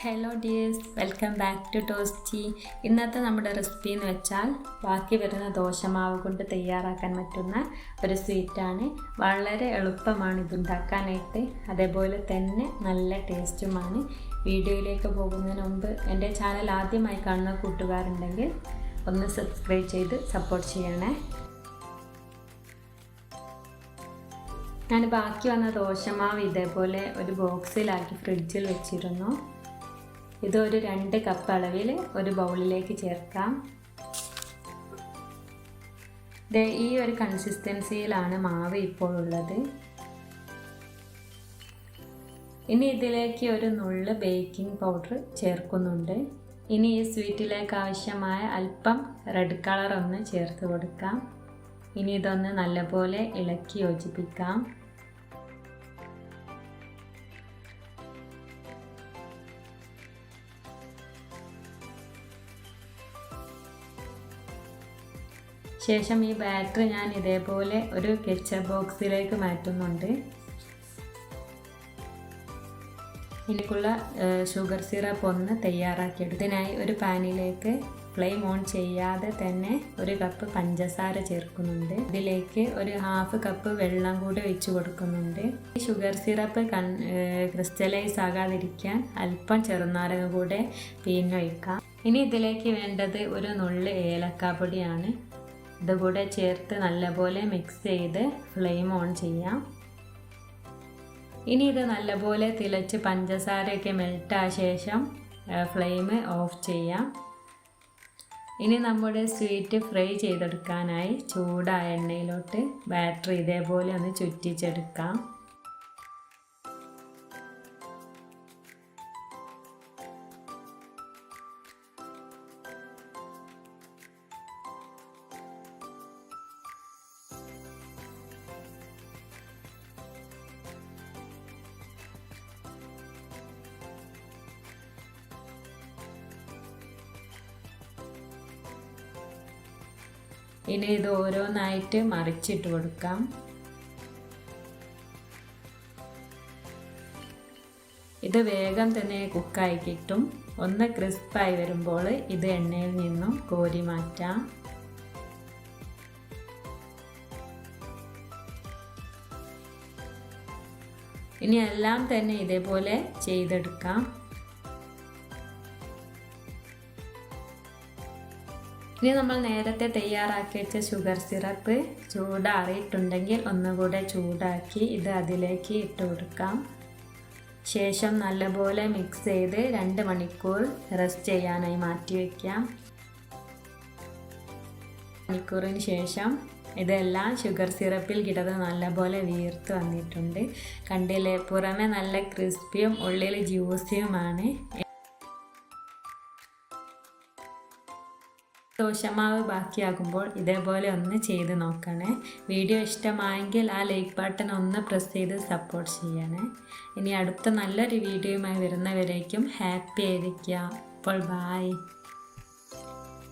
Hello dears welcome back to Toasty ഇന്നത്തെ നമ്മുടെ recipe എന്ന് വെച്ചാൽ ബാക്കി വരുന്ന ദോശമാവ് കൊണ്ട് തയ്യാറാക്കാൻ പറ്റുന്ന ഒരു സ്വീറ്റാണ് വളരെ എളുപ്പമാണ് ഇതുണ്ടാക്കാനായിട്ട്. അതേപോലെ തന്നെ നല്ല ടേസ്റ്റുമാണ് വീഡിയോയിലേക്ക് പോകുന്നതിന് മുമ്പ് എന്റെ ചാനൽ ആദ്യമായി കാണുന്ന കൂട്ടുകാരുണ്ടെങ്കിൽ ഒന്ന് സബ്സ്ക്രൈബ് ചെയ്ത് സപ്പോർട്ട് ചെയ്യണേ. ഞാൻ ബാക്കി വന്ന ദോശമാവ് ഇതേപോലെ ഒരു ബോക്സിലാക്കി ഫ്രിഡ്ജിൽ വെച്ചിരുന്നു. ഇതൊരു രണ്ട് കപ്പ് അളവിൽ ഒരു ബൗളിലേക്ക് ചേർക്കാം. ഈ ഒരു കൺസിസ്റ്റൻസിയിലാണ് മാവ് ഇപ്പോൾ ഉള്ളത്. ഇനി ഇതിലേക്ക് ഒരു നുള്ള് ബേക്കിംഗ് പൗഡർ ചേർക്കുന്നുണ്ട്. ഇനി ഈ സ്വീറ്റിലേക്ക് ആവശ്യമായ അല്പം റെഡ് കളർ ഒന്ന് ചേർത്ത് കൊടുക്കാം. ഇനി ഇതൊന്ന് നല്ലപോലെ ഇളക്കി യോജിപ്പിക്കാം. ശേഷം ഈ ബാറ്റർ ഞാൻ ഇതേപോലെ ഒരു കെച്ചപ്പ് ബോക്സിലേക്ക് മാറ്റുന്നുണ്ട്. എനിക്കുള്ള ഷുഗർ സിറപ്പ് ഒന്ന് തയ്യാറാക്കിയെടുത്തതിനായി ഒരു പാനിലേക്ക് ഫ്ലെയിം ഓൺ ചെയ്യാതെ തന്നെ ഒരു കപ്പ് പഞ്ചസാര ചേർക്കുന്നുണ്ട്. ഇതിലേക്ക് ഒരു ഹാഫ് കപ്പ് വെള്ളം കൂടി ഒഴിച്ച് കൊടുക്കുന്നുണ്ട്. ഈ ഷുഗർ സിറപ്പ് കൺ ക്രിസ്റ്റലൈസ് ആകാതിരിക്കാൻ അല്പം ചെറുനാരങ്ങ കൂടെ പിന്നൊഴിക്കാം ഇനി ഇതിലേക്ക് വേണ്ടത് ഒരു നുള്ള് ഏലക്കാപ്പൊടിയാണ് ഇതുകൂടെ ചേർത്ത് നല്ലപോലെ മിക്സ് ചെയ്ത് ഫ്ലെയിം ഓൺ ചെയ്യാം. ഇനി ഇത് നല്ലപോലെ തിളച്ച് പഞ്ചസാരയൊക്കെ മെൽട്ടായ ശേഷം ഫ്ലെയിം ഓഫ് ചെയ്യാം. ഇനി നമ്മുടെ സ്വീറ്റ് ഫ്രൈ ചെയ്തെടുക്കാനായി ചൂടായ എണ്ണയിലോട്ട് ബാറ്ററി ഇതേപോലെ ഒന്ന് ചുറ്റിച്ചെടുക്കാം. ഇനി ഇത് ഓരോന്നായിട്ട് മറിച്ചിട്ട് കൊടുക്കാം. ഇത് വേഗം തന്നെ കുക്കായി കിട്ടും. ഒന്ന് ക്രിസ്പായി വരുമ്പോൾ ഇത് എണ്ണയിൽ നിന്നും കോരി മാറ്റാം. ഇനി എല്ലാം തന്നെ ഇതേപോലെ ചെയ്തെടുക്കാം. ഇനി നമ്മൾ നേരത്തെ തയ്യാറാക്കി വെച്ച ഷുഗർ സിറപ്പ് ചൂടാറിയിട്ടുണ്ടെങ്കിൽ ഒന്നുകൂടെ ചൂടാക്കി ഇത് അതിലേക്ക് ഇട്ട് കൊടുക്കാം. ശേഷം നല്ലപോലെ മിക്സ് ചെയ്ത് രണ്ട് മണിക്കൂർ റെസ്റ്റ് ചെയ്യാനായി മാറ്റി വയ്ക്കാം മണിക്കൂറിന് ശേഷം ഇതെല്ലാം ഷുഗർ സിറപ്പിൽ കിടന്ന് നല്ലപോലെ വീർത്ത് വന്നിട്ടുണ്ട്. കണ്ടില്ലേ? പുറമെ നല്ല ക്രിസ്പിയും ഉള്ളിൽ ജ്യൂസിയുമാണ് ദോശമാവ് ബാക്കിയാകുമ്പോൾ ഇതേപോലെ ഒന്ന് ചെയ്ത് നോക്കണേ. വീഡിയോ ഇഷ്ടമായെങ്കിൽ ആ ലൈക്ക് ബട്ടൺ ഒന്ന് പ്രസ് ചെയ്ത് സപ്പോർട്ട് ചെയ്യണേ. ഇനി അടുത്ത നല്ലൊരു വീഡിയോയുമായി വരുന്നവരേക്കും ഹാപ്പി ആയിരിക്കാം. അപ്പോൾ ബായ്